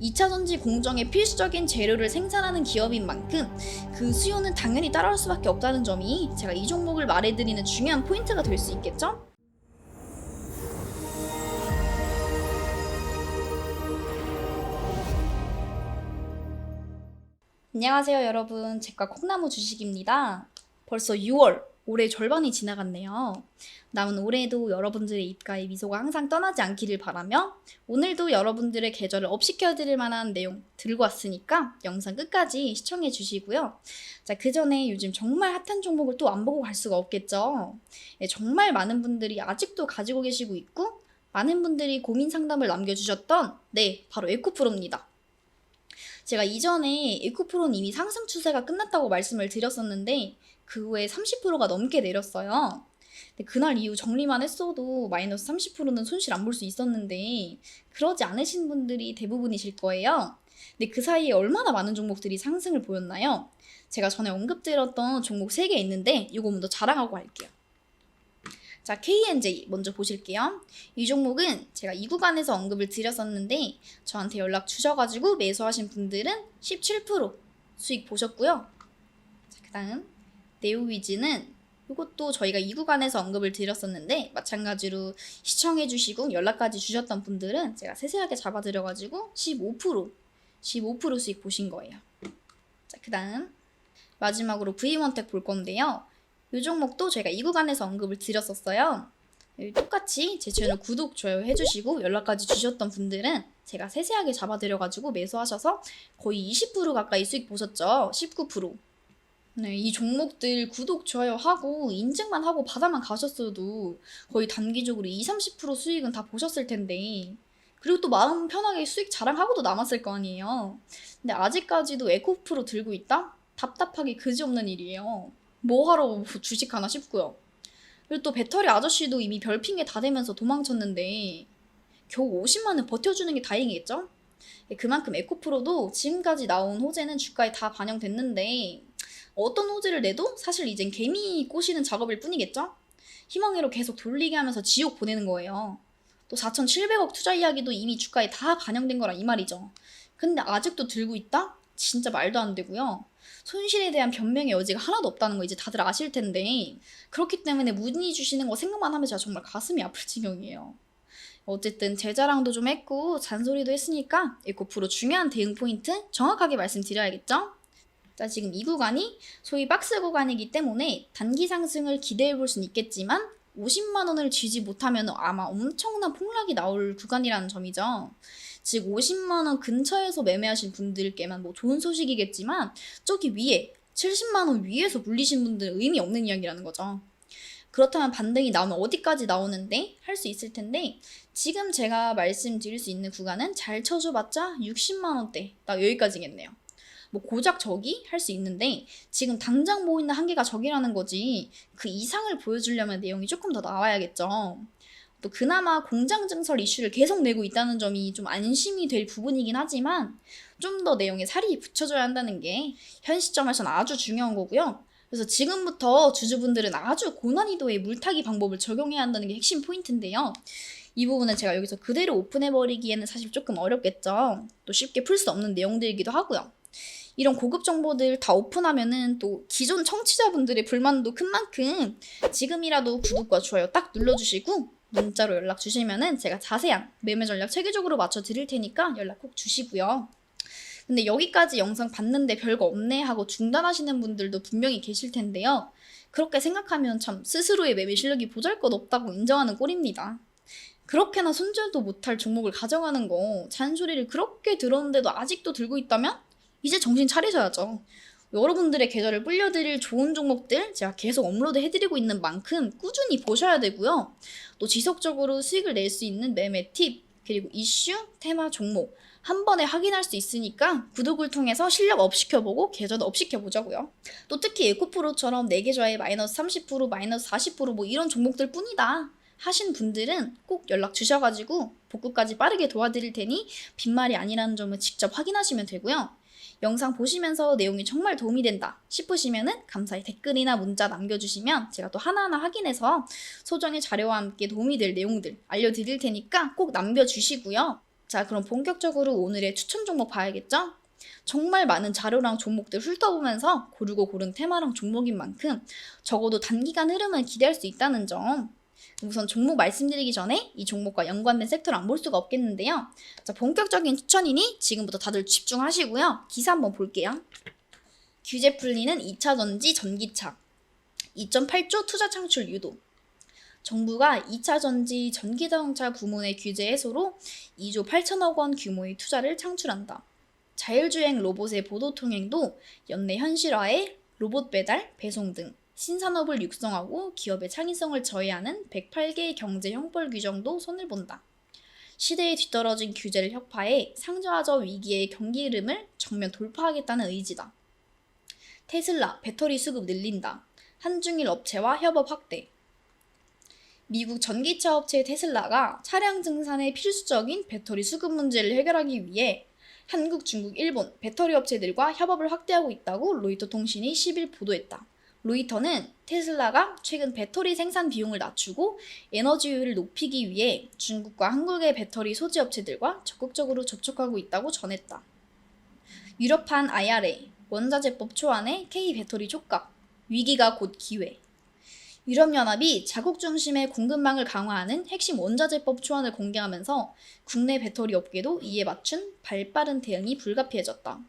2차 전지 공정의 필수적인 재료를 생산하는 기업인 만큼 그 수요는 당연히 따라올 수밖에 없다는 점이 제가 이 종목을 말해드리는 중요한 포인트가 될 수 있겠죠? 안녕하세요 여러분. 제과 콩나무 주식입니다. 벌써 6월 올해 절반이 지나갔네요. 남은 올해도 여러분들의 입가에 미소가 항상 떠나지 않기를 바라며 오늘도 여러분들의 계절을 업시켜드릴 만한 내용 들고 왔으니까 영상 끝까지 시청해 주시고요. 자 그 전에 요즘 정말 핫한 종목을 또 안 보고 갈 수가 없겠죠? 예, 정말 많은 분들이 아직도 가지고 계시고 있고 많은 분들이 고민 상담을 남겨주셨던 네 바로 에코프로입니다. 제가 이전에 에코프로는 이미 상승 추세가 끝났다고 말씀을 드렸었는데 그 후에 30%가 넘게 내렸어요. 근데 그날 이후 정리만 했어도 마이너스 30%는 손실 안 볼 수 있었는데 그러지 않으신 분들이 대부분이실 거예요. 근데 그 사이에 얼마나 많은 종목들이 상승을 보였나요? 제가 전에 언급드렸던 종목 3개 있는데 이거 먼저 자랑하고 할게요. 자, KNJ 먼저 보실게요. 이 종목은 제가 이 구간에서 언급을 드렸었는데 저한테 연락 주셔가지고 매수하신 분들은 17% 수익 보셨고요. 자, 그 다음 네오 위즈는 이것도 저희가 이 구간에서 언급을 드렸었는데 마찬가지로 시청해주시고 연락까지 주셨던 분들은 제가 세세하게 잡아드려가지고 15% 15% 수익 보신 거예요. 자, 그 다음 마지막으로 V1텍 볼 건데요. 이 종목도 저희가 이 구간에서 언급을 드렸었어요. 똑같이 제 채널 구독, 좋아요 해주시고 연락까지 주셨던 분들은 제가 세세하게 잡아드려가지고 매수하셔서 거의 20% 가까이 수익 보셨죠? 19%. 네, 이 종목들 구독, 좋아요 하고 인증만 하고 바다만 가셨어도 거의 단기적으로 20, 30% 수익은 다 보셨을 텐데 그리고 또 마음 편하게 수익 자랑하고도 남았을 거 아니에요. 근데 아직까지도 에코프로 들고 있다? 답답하기 그지없는 일이에요. 뭐 하러 주식 하나 싶고요. 그리고 또 배터리 아저씨도 이미 별핑계 다 되면서 도망쳤는데 겨우 50만 원 버텨주는 게 다행이겠죠? 그만큼 에코프로도 지금까지 나온 호재는 주가에 다 반영됐는데 어떤 호재를 내도 사실 이젠 개미 꼬시는 작업일 뿐이겠죠? 희망회로 계속 돌리게 하면서 지옥 보내는 거예요. 또 4,700억 투자 이야기도 이미 주가에 다 반영된 거라 이 말이죠. 근데 아직도 들고 있다? 진짜 말도 안 되고요. 손실에 대한 변명의 여지가 하나도 없다는 거 이제 다들 아실 텐데 그렇기 때문에 문의 주시는 거 생각만 하면 제가 정말 가슴이 아플 지경이에요. 어쨌든 제 자랑도 좀 했고 잔소리도 했으니까 에코프로 중요한 대응 포인트 정확하게 말씀드려야겠죠? 자, 지금 이 구간이 소위 박스 구간이기 때문에 단기 상승을 기대해 볼 수는 있겠지만 50만 원을 쥐지 못하면 아마 엄청난 폭락이 나올 구간이라는 점이죠. 즉 50만 원 근처에서 매매하신 분들께만 뭐 좋은 소식이겠지만 저기 위에 70만 원 위에서 물리신 분들은 의미 없는 이야기라는 거죠. 그렇다면 반등이 나오면 어디까지 나오는데 할 수 있을 텐데 지금 제가 말씀드릴 수 있는 구간은 잘 쳐줘봤자 60만 원대 딱 여기까지겠네요. 뭐 고작 저기 할수 있는데 지금 당장 보이는 한계가 저기라는 거지 그 이상을 보여주려면 내용이 조금 더 나와야겠죠. 또 그나마 공장 증설 이슈를 계속 내고 있다는 점이 좀 안심이 될 부분이긴 하지만 좀 더 내용에 살이 붙여줘야 한다는 게 현 시점에서는 아주 중요한 거고요. 그래서 지금부터 주주분들은 아주 고난이도의 물타기 방법을 적용해야 한다는 게 핵심 포인트인데요. 이 부분은 제가 여기서 그대로 오픈해버리기에는 사실 조금 어렵겠죠. 또 쉽게 풀 수 없는 내용들이기도 하고요. 이런 고급 정보들 다 오픈하면은 또 기존 청취자분들의 불만도 큰 만큼 지금이라도 구독과 좋아요 딱 눌러주시고 문자로 연락 주시면은 제가 자세한 매매 전략 체계적으로 맞춰 드릴 테니까 연락 꼭 주시고요. 근데 여기까지 영상 봤는데 별거 없네 하고 중단하시는 분들도 분명히 계실 텐데요. 그렇게 생각하면 참 스스로의 매매 실력이 보잘 것 없다고 인정하는 꼴입니다. 그렇게나 손절도 못할 종목을 가져가는 거 잔소리를 그렇게 들었는데도 아직도 들고 있다면 이제 정신 차리셔야죠. 여러분들의 계좌를 불려드릴 좋은 종목들 제가 계속 업로드 해드리고 있는 만큼 꾸준히 보셔야 되고요. 또 지속적으로 수익을 낼 수 있는 매매 팁, 그리고 이슈, 테마, 종목 한 번에 확인할 수 있으니까 구독을 통해서 실력 업 시켜보고 계좌도 업 시켜보자고요. 또 특히 에코프로처럼 내 계좌에 마이너스 30%, 마이너스 40%뭐 이런 종목들 뿐이다. 하신 분들은 꼭 연락 주셔가지고 복구까지 빠르게 도와드릴 테니 빈말이 아니라는 점을 직접 확인하시면 되고요. 영상 보시면서 내용이 정말 도움이 된다 싶으시면은 감사히 댓글이나 문자 남겨주시면 제가 또 하나하나 확인해서 소정의 자료와 함께 도움이 될 내용들 알려드릴 테니까 꼭 남겨주시고요. 자, 그럼 본격적으로 오늘의 추천 종목 봐야겠죠? 정말 많은 자료랑 종목들 훑어보면서 고르고 고른 테마랑 종목인 만큼 적어도 단기간 흐름을 기대할 수 있다는 점. 우선 종목 말씀드리기 전에 이 종목과 연관된 섹터를 안 볼 수가 없겠는데요. 자, 본격적인 추천이니 지금부터 다들 집중하시고요. 기사 한번 볼게요. 규제 풀리는 2차 전지 전기차. 2.8조 투자 창출 유도. 정부가 2차 전지 전기자동차 부문의 규제 해소로 2조 8천억 원 규모의 투자를 창출한다. 자율주행 로봇의 보도 통행도 연내 현실화에 로봇 배달, 배송 등 신산업을 육성하고 기업의 창의성을 저해하는 108개의 경제 형벌 규정도 손을 본다. 시대에 뒤떨어진 규제를 혁파해 상저하저 위기의 경기 흐름을 정면 돌파하겠다는 의지다. 테슬라 배터리 수급 늘린다. 한중일 업체와 협업 확대. 미국 전기차 업체 테슬라가 차량 증산에 필수적인 배터리 수급 문제를 해결하기 위해 한국, 중국, 일본 배터리 업체들과 협업을 확대하고 있다고 로이터 통신이 10일 보도했다. 로이터는 테슬라가 최근 배터리 생산 비용을 낮추고 에너지 효율을 높이기 위해 중국과 한국의 배터리 소재 업체들과 적극적으로 접촉하고 있다고 전했다. 유럽판 IRA, 원자재법 초안에 K 배터리 촉각, 위기가 곧 기회. 유럽연합이 자국 중심의 공급망을 강화하는 핵심 원자재법 초안을 공개하면서 국내 배터리 업계도 이에 맞춘 발빠른 대응이 불가피해졌다.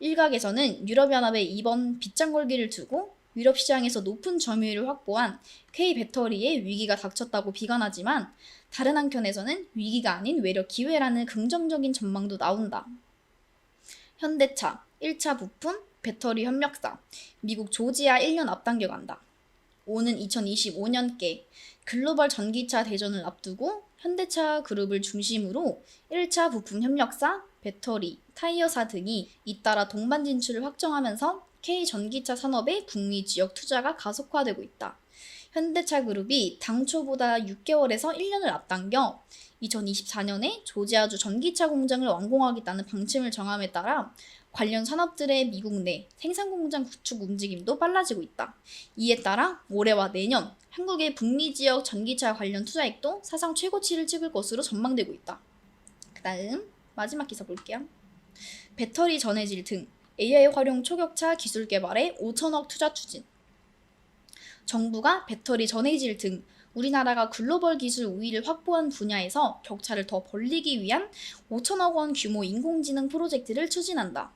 일각에서는 유럽연합의 이번 빗장 걸기를 두고 유럽 시장에서 높은 점유율을 확보한 K 배터리에 위기가 닥쳤다고 비관하지만 다른 한편에서는 위기가 아닌 외려 기회라는 긍정적인 전망도 나온다. 현대차 1차 부품 배터리 협력사 미국 조지아 1년 앞당겨 간다. 오는 2025년께 글로벌 전기차 대전을 앞두고 현대차 그룹을 중심으로 1차 부품 협력사, 배터리, 타이어사 등이 잇따라 동반 진출을 확정하면서 K 전기차 산업의 북미 지역 투자가 가속화되고 있다. 현대차 그룹이 당초보다 6개월에서 1년을 앞당겨 2024년에 조지아주 전기차 공장을 완공하겠다는 방침을 정함에 따라 관련 산업들의 미국 내 생산 공장 구축 움직임도 빨라지고 있다. 이에 따라 올해와 내년 한국의 북미 지역 전기차 관련 투자액도 사상 최고치를 찍을 것으로 전망되고 있다. 그다음 마지막 기사 볼게요. 배터리 전해질 등 AI 활용 초격차 기술 개발에 5천억 투자 추진. 정부가 배터리 전해질 등 우리나라가 글로벌 기술 우위를 확보한 분야에서 격차를 더 벌리기 위한 5천억 원 규모 인공지능 프로젝트를 추진한다.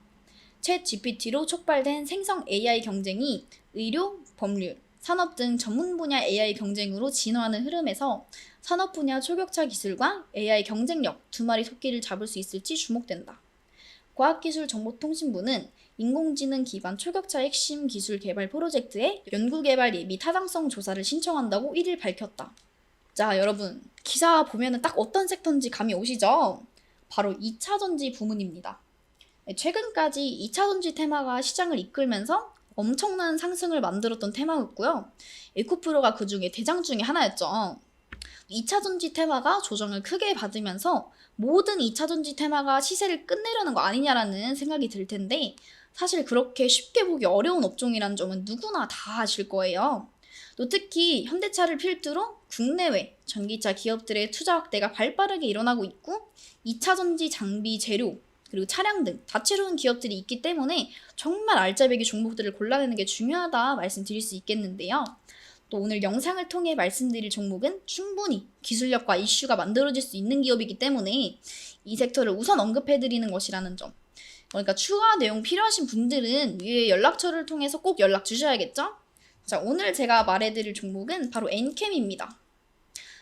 챗 GPT로 촉발된 생성 AI 경쟁이 의료, 법률, 산업 등 전문 분야 AI 경쟁으로 진화하는 흐름에서 산업 분야 초격차 기술과 AI 경쟁력 두 마리 토끼를 잡을 수 있을지 주목된다. 과학기술정보통신부는 인공지능 기반 초격차 핵심 기술 개발 프로젝트에 연구개발 예비 타당성 조사를 신청한다고 1일 밝혔다. 자, 여러분. 기사 보면은 딱 어떤 섹터인지 감이 오시죠? 바로 2차 전지 부문입니다. 최근까지 2차 전지 테마가 시장을 이끌면서 엄청난 상승을 만들었던 테마였고요. 에코프로가 그 중에 대장 중에 하나였죠. 2차 전지 테마가 조정을 크게 받으면서 모든 2차 전지 테마가 시세를 끝내려는 거 아니냐라는 생각이 들 텐데 사실 그렇게 쉽게 보기 어려운 업종이라는 점은 누구나 다 아실 거예요. 또 특히 현대차를 필두로 국내외 전기차 기업들의 투자 확대가 발빠르게 일어나고 있고 2차 전지 장비 재료 그리고 차량 등 다채로운 기업들이 있기 때문에 정말 알짜배기 종목들을 골라내는 게 중요하다 말씀드릴 수 있겠는데요. 또 오늘 영상을 통해 말씀드릴 종목은 충분히 기술력과 이슈가 만들어질 수 있는 기업이기 때문에 이 섹터를 우선 언급해드리는 것이라는 점. 그러니까 추가 내용 필요하신 분들은 위에 연락처를 통해서 꼭 연락 주셔야겠죠? 자, 오늘 제가 말해드릴 종목은 바로 엔캠입니다.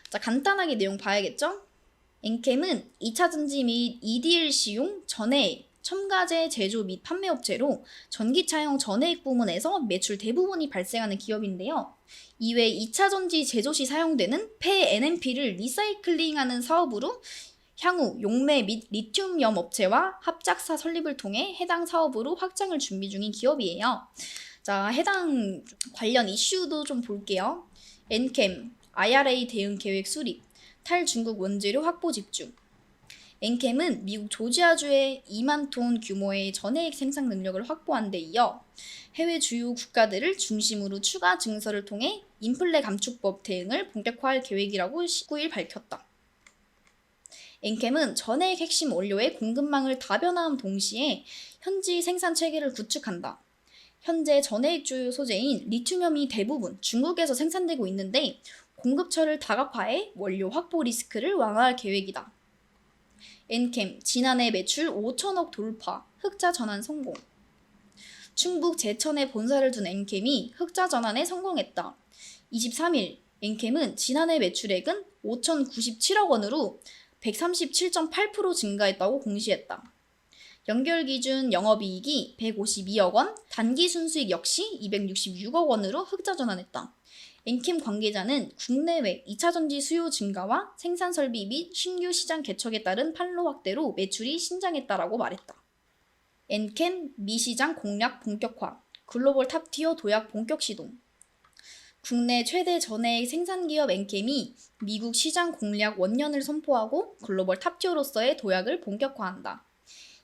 자, 간단하게 내용 봐야겠죠? 엔캠은 2차 전지 및 EDLC용 전해액, 첨가제 제조 및 판매 업체로 전기차용 전해액 부문에서 매출 대부분이 발생하는 기업인데요. 이외 2차 전지 제조 시 사용되는 폐 NMP를 리사이클링하는 사업으로 향후 용매 및 리튬염 업체와 합작사 설립을 통해 해당 사업으로 확장을 준비 중인 기업이에요. 자, 해당 관련 이슈도 좀 볼게요. 엔캠, IRA 대응 계획 수립, 탈중국 원재료 확보 집중. 엔캠은 미국 조지아주의 2만 톤 규모의 전해액 생산 능력을 확보한 데 이어 해외 주요 국가들을 중심으로 추가 증설을 통해 인플레 감축법 대응을 본격화할 계획이라고 19일 밝혔다. 엔캠은 전해액 핵심 원료의 공급망을 다변화함 동시에 현지 생산 체계를 구축한다. 현재 전해액 주요 소재인 리튬염이 대부분 중국에서 생산되고 있는데 공급처를 다각화해 원료 확보 리스크를 완화할 계획이다. 엔캠 지난해 매출 5천억 돌파, 흑자 전환 성공. 충북 제천에 본사를 둔 엔캠이 흑자 전환에 성공했다. 23일 엔캠은 지난해 매출액은 5,097억 원으로 137.8% 증가했다고 공시했다. 연결 기준 영업이익이 152억 원, 단기 순수익 역시 266억 원으로 흑자 전환했다. 엔캠 관계자는 국내외 2차 전지 수요 증가와 생산 설비 및 신규 시장 개척에 따른 판로 확대로 매출이 신장했다라고 말했다. 엔캠 미시장 공략 본격화, 글로벌 탑티어 도약 본격 시동. 국내 최대 전해액 생산 기업 엔캠이 미국 시장 공략 원년을 선포하고 글로벌 탑티어로서의 도약을 본격화한다.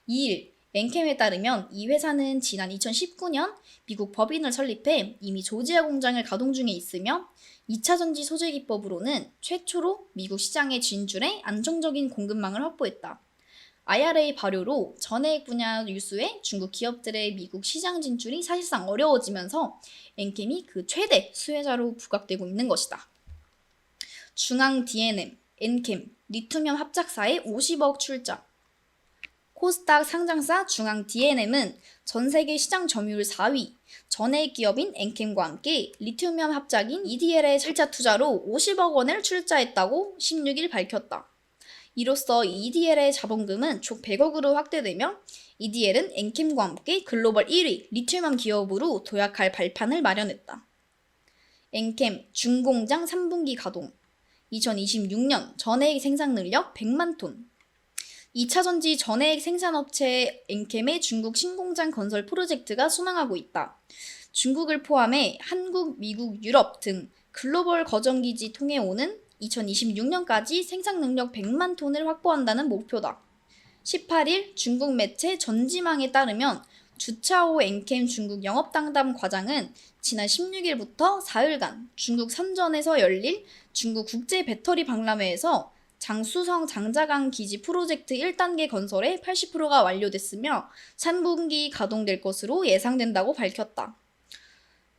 2일 엔캠에 따르면 이 회사는 지난 2019년 미국 법인을 설립해 이미 조지아 공장을 가동 중에 있으며 2차 전지 소재 기법으로는 최초로 미국 시장에 진출해 안정적인 공급망을 확보했다. IRA 발효로 전해액 분야 유수의 중국 기업들의 미국 시장 진출이 사실상 어려워지면서 엔캠이 그 최대 수혜자로 부각되고 있는 것이다. 중앙 DNM, 엔캠, 리튬염 합작사의 50억 출자. 코스닥 상장사 중앙 DNM은 전 세계 시장 점유율 4위, 전해액 기업인 엔캠과 함께 리튬염 합작인 EDL의 출자 투자로 50억 원을 출자했다고 16일 밝혔다. 이로써 EDL의 자본금은 총 100억으로 확대되며 EDL은 엔캠과 함께 글로벌 1위 리튬염 기업으로 도약할 발판을 마련했다. 엔캠 중공장 3분기 가동 2026년 전해액 생산 능력 100만 톤 2차 전지 전해액 생산업체 엔캠의 중국 신공장 건설 프로젝트가 순항하고 있다. 중국을 포함해 한국, 미국, 유럽 등 글로벌 거점기지 통해 오는 2026년까지 생산 능력 100만 톤을 확보한다는 목표다. 18일 중국 매체 전지망에 따르면 주차오 엔캠 중국 영업당담 과장은 지난 16일부터 4일간 중국 선전에서 열릴 중국 국제 배터리 박람회에서 장수성 장자강 기지 프로젝트 1단계 건설의 80%가 완료됐으며 3분기 가동될 것으로 예상된다고 밝혔다.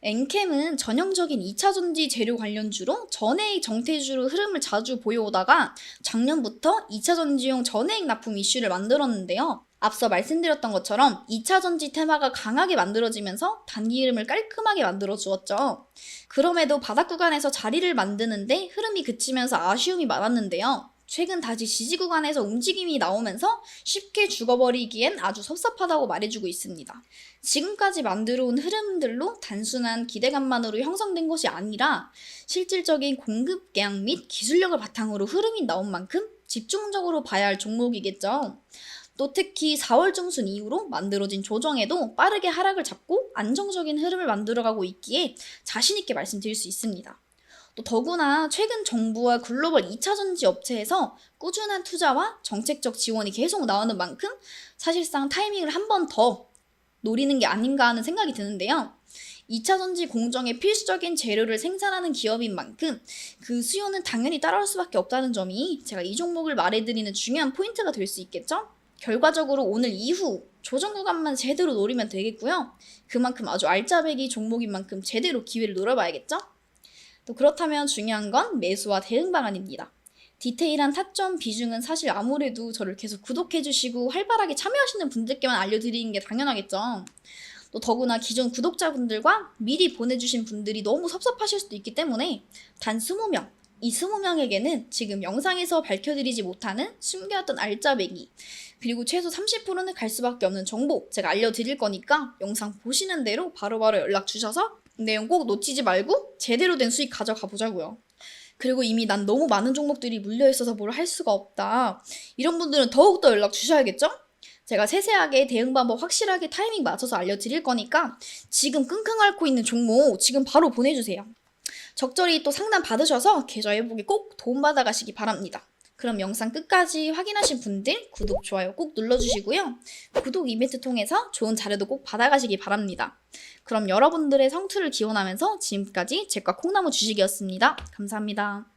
엔캠은 전형적인 2차 전지 재료 관련주로 전해액 정태주로 흐름을 자주 보여오다가 작년부터 2차 전지용 전해액 납품 이슈를 만들었는데요. 앞서 말씀드렸던 것처럼 2차 전지 테마가 강하게 만들어지면서 단기 흐름을 깔끔하게 만들어 주었죠. 그럼에도 바닥 구간에서 자리를 만드는데 흐름이 그치면서 아쉬움이 많았는데요. 최근 다시 지지 구간에서 움직임이 나오면서 쉽게 죽어버리기엔 아주 섭섭하다고 말해주고 있습니다. 지금까지 만들어온 흐름들로 단순한 기대감만으로 형성된 것이 아니라 실질적인 공급 계약 및 기술력을 바탕으로 흐름이 나온 만큼 집중적으로 봐야 할 종목이겠죠. 또 특히 4월 중순 이후로 만들어진 조정에도 빠르게 하락을 잡고 안정적인 흐름을 만들어가고 있기에 자신있게 말씀드릴 수 있습니다. 또 더구나 최근 정부와 글로벌 2차 전지 업체에서 꾸준한 투자와 정책적 지원이 계속 나오는 만큼 사실상 타이밍을 한 번 더 노리는 게 아닌가 하는 생각이 드는데요. 2차 전지 공정의 필수적인 재료를 생산하는 기업인 만큼 그 수요는 당연히 따라올 수밖에 없다는 점이 제가 이 종목을 말해드리는 중요한 포인트가 될 수 있겠죠? 결과적으로 오늘 이후 조정 구간만 제대로 노리면 되겠고요. 그만큼 아주 알짜배기 종목인 만큼 제대로 기회를 노려봐야겠죠? 또 그렇다면 중요한 건 매수와 대응 방안입니다. 디테일한 타점 비중은 사실 아무래도 저를 계속 구독해주시고 활발하게 참여하시는 분들께만 알려드리는 게 당연하겠죠. 또 더구나 기존 구독자분들과 미리 보내주신 분들이 너무 섭섭하실 수도 있기 때문에 단 20명, 이 20명에게는 지금 영상에서 밝혀드리지 못하는 숨겨왔던 알짜배기, 그리고 최소 30%는 갈 수밖에 없는 정보 제가 알려드릴 거니까 영상 보시는 대로 바로바로 연락 주셔서 내용 꼭 놓치지 말고 제대로 된 수익 가져가 보자고요. 그리고 이미 난 너무 많은 종목들이 물려 있어서 뭘 할 수가 없다. 이런 분들은 더욱더 연락 주셔야겠죠? 제가 세세하게 대응 방법 확실하게 타이밍 맞춰서 알려드릴 거니까 지금 끙끙 앓고 있는 종목 지금 바로 보내주세요. 적절히 또 상담 받으셔서 계좌 회복에 꼭 도움받아 가시기 바랍니다. 그럼 영상 끝까지 확인하신 분들 구독, 좋아요 꼭 눌러주시고요. 구독 이벤트 통해서 좋은 자료도 꼭 받아가시기 바랍니다. 그럼 여러분들의 성투를 기원하면서 지금까지 제과 콩나무 주식이었습니다. 감사합니다.